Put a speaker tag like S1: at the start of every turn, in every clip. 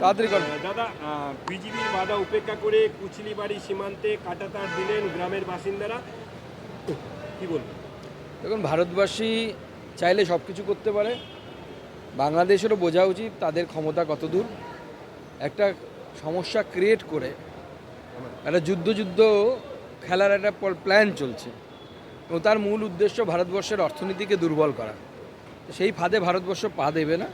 S1: তাড়াতাড়ি
S2: দাদা বিজিবির বাধা উপেক্ষা করে কুচিলিবাড়ি সীমান্তে কাটাতার দিলেন গ্রামের বাসিন্দারা। কি বলবেন
S1: দেখুন ভারতবাসী চাইলে সব কিছু করতে পারে। বাংলাদেশেরও বোঝা উচিত তাদের ক্ষমতা কত দূর একটা সমস্যা ক্রিয়েট করে একটা যুদ্ধ যুদ্ধ খেলার একটা প্ল্যান চলছে। এবং তার মূল উদ্দেশ্য ভারতবর্ষের অর্থনীতিকে দুর্বল করা। সেই ফাঁদে ভারতবর্ষ পা দেবে না।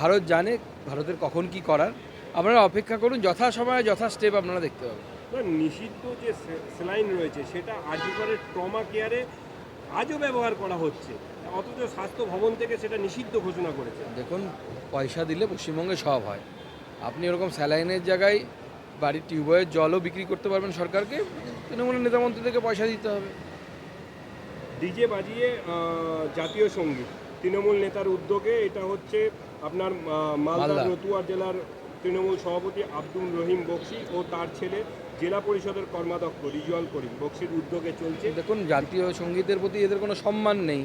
S1: ভারত জানে ভারতের কখন কি করার। আপনারা অপেক্ষা করুন যথা সময়ে যথা স্টেপ আপনারা দেখতে পাবেন।
S2: নিষিদ্ধ যে স্যালাইন রয়েছে সেটা আর্যিকরের ট্রমা কেয়ারে আজও ব্যবহার করা হচ্ছে। অথচ স্বাস্থ্য ভবন থেকে সেটা নিষিদ্ধ ঘোষণা করেছে।
S1: দেখুন পয়সা দিলে পশ্চিমবঙ্গে সব হয়। আপনি এরকম স্যালাইনের জায়গায় বাড়ির টিউবওয়েলের জলও বিক্রি করতে পারবেন সরকারকে তৃণমূলের নেতামন্ত্রী থেকে পয়সা দিতে হবে।
S2: ডিজে বাজিয়ে জাতীয় সংগীত। তৃণমূল নেতার উদ্যোগে এটা হচ্ছে আপনার
S1: মালদা।
S2: রতুয়া জেলার তৃণমূল সভাপতি আব্দুল রহিম বক্সি ও তার ছেলে জেলা পরিষদের কর্মাধ্যক্ষ রিজওয়াল করিম। বক্সির উদ্যোগে চলছে
S1: দেখুন জাতীয় সঙ্গীতের প্রতি এদের কোনো সম্মান নেই।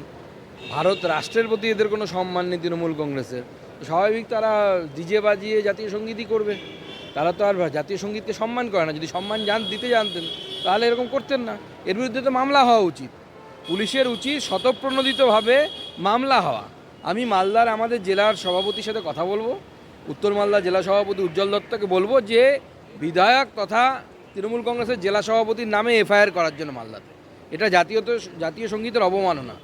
S1: ভারত রাষ্ট্রের প্রতি এদের কোনো সম্মান নেই তৃণমূল কংগ্রেসের। স্বাভাবিক তারা ডিজে বাজিয়ে জাতীয় সঙ্গীতই করবে। তারা তো আর জাতীয় সঙ্গীতকে সম্মান করে না। যদি সম্মান জান দিতে জানতেন তাহলে এরকম করতেন না। এর বিরুদ্ধে তো মামলা হওয়া উচিত। পুলিশের উচিত স্বতঃপ্রণোদিতভাবে মামলা হওয়া। আমি মালদার আমাদের জেলার সভাপতির সাথে কথা বলব। উত্তর মালদা জেলা সভাপতি উজ্জ্বল দত্তকে বলব যে, বিধায়ক তথা তৃণমূল কংগ্রেসের জেলা সভাপতির নামে এফআইআর করার জন্য মালদাতে। এটা জাতীয় জাতীয় সঙ্গীতের অবমাননা।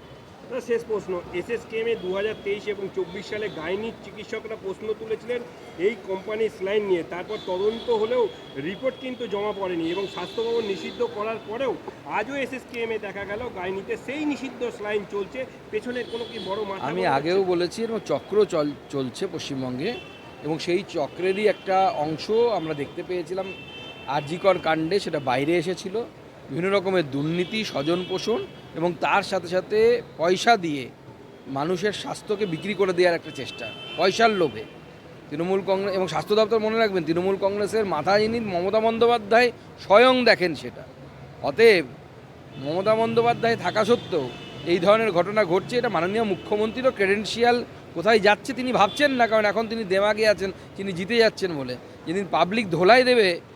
S2: শেষ প্রশ্ন। এসএসকেএমে দু হাজার তেইশ এবং চব্বিশ সালে গাইনি চিকিৎসকরা প্রশ্ন তুলেছিলেন এই কোম্পানির স্লাইন নিয়ে। তারপর তদন্ত হলেও রিপোর্ট কিন্তু জমা পড়েনি এবং স্বাস্থ্য ভবন নিষিদ্ধ করার পরেও আজও এসএসকেএমে দেখা গেল গাইনিতে সেই নিষিদ্ধ স্লাইন চলছে। পেছনের কোনো কি বড় মাথা
S1: আমি আগেও? বলেছি এবং চক্র চল চলছে পশ্চিমবঙ্গে এবং সেই চক্রেরই একটা অংশ আমরা দেখতে পেয়েছিলাম। আরজিকর কাণ্ডে সেটা বাইরে এসেছিল। বিভিন্ন রকমের দুর্নীতি স্বজন পোষণ এবং তার সাথে সাথে পয়সা দিয়ে মানুষের স্বাস্থ্যকে বিক্রি করে দেওয়ার একটা চেষ্টা, পয়সার লোভে। তৃণমূল কংগ্রেস এবং স্বাস্থ্য দপ্তর মনে রাখবেন, তৃণমূল কংগ্রেসের মাথা যিনি মমতা বন্দ্যোপাধ্যায় স্বয়ং দেখেন সেটা। অতএব মমতা বন্দ্যোপাধ্যায় থাকা সত্ত্বেও এই ধরনের ঘটনা ঘটছে, এটা মাননীয় মুখ্যমন্ত্রীরও ক্রেডেন্সিয়াল কোথায় যাচ্ছে তিনি ভাবছেন না, কারণ এখন তিনি দেমাগে আছেন, তিনি জিতে যাচ্ছেন বলে। যেদিন পাবলিক ধোলাই দেবে